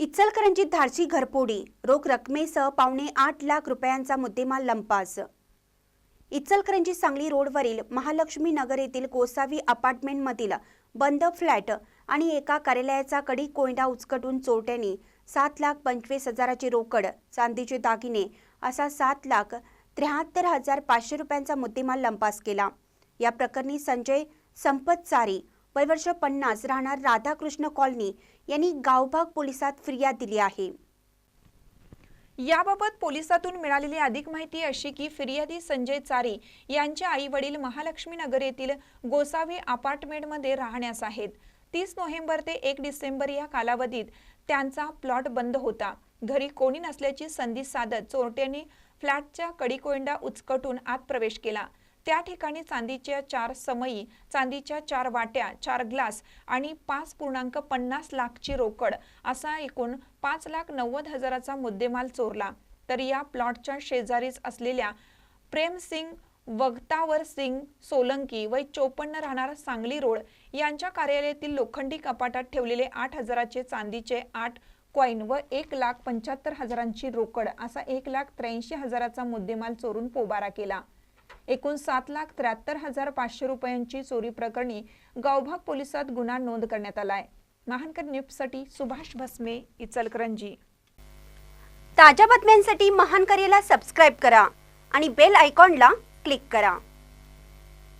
इचलकरंजीत धाडसी घरपोडी रोख रकमेसह पावणे आठ लाख रुपयांचा मुद्देमाल लंपास. इचलकरंजी सांगली रोडवरील महालक्ष्मी नगर येथील गोसावी अपार्टमेंटमधील बंद फ्लॅट आणि एका कार्यालयाचा कडी कोयंडा उचकटून चोरट्यांनी सात लाख पंचवीस हजाराची रोकड चांदीचे दागिने असा सात लाख त्र्याहत्तर हजार पाचशे रुपयांचा मुद्देमाल लंपास केला. या प्रकरणी संजय संपतचारी वयवर्ष पन्नास राहणार राधाकृष्ण कॉलनी यांनी गावभाग पोलिसात फिर्याद दिली आहे. याबाबत पोलिसातून मिळालेली अधिक माहिती अशी की फिर्यादी संजय चारी यांचे आई वडील महालक्ष्मी नगर येथील गोसावी अपार्टमेंटमध्ये राहण्यास आहेत. तीस नोव्हेंबर ते एक डिसेंबर या कालावधीत त्यांचा प्लॉट बंद होता. घरी कोणी नसल्याची संधी साधत चोरट्यांनी फ्लॅटच्या कडीकोंडा उचकटून आत प्रवेश केला. त्या ठिकाणी चांदीच्या चार समई चांदीच्या चार वाट्या चार ग्लास आणि पाच पूर्णांक पन्नास लाखची रोकड असा एकूण पाच लाख नव्वद हजाराचा मुद्देमाल चोरला. तर या प्लॉटच्या शेजारीच असलेल्या प्रेमसिंग वगतावर सिंग सोलंकी वय चोपन्न राहणार सांगली रोड यांच्या कार्यालयातील लोखंडी कपाटात ठेवलेले आठ हजाराचे चांदीचे आठ कॉईन व एक लाख पंच्याहत्तर हजारांची रोकड असा एक लाख त्र्याऐंशी हजाराचा मुद्देमाल चोरून पोबारा केला. एकूण सात लाख त्र्याहत्तर हजार पाचशे रुपयांची चोरी प्रकरणी गावभाग पोलिसात गुन्हा नोंद करण्यात आलाय. महानकर न्यूजसाठी सुभाष भस्मे इचलकरंजी. ताज्या बातम्यांसाठी महानकरेला सबस्क्राईब करा आणि बेल आयकॉनला क्लिक करा.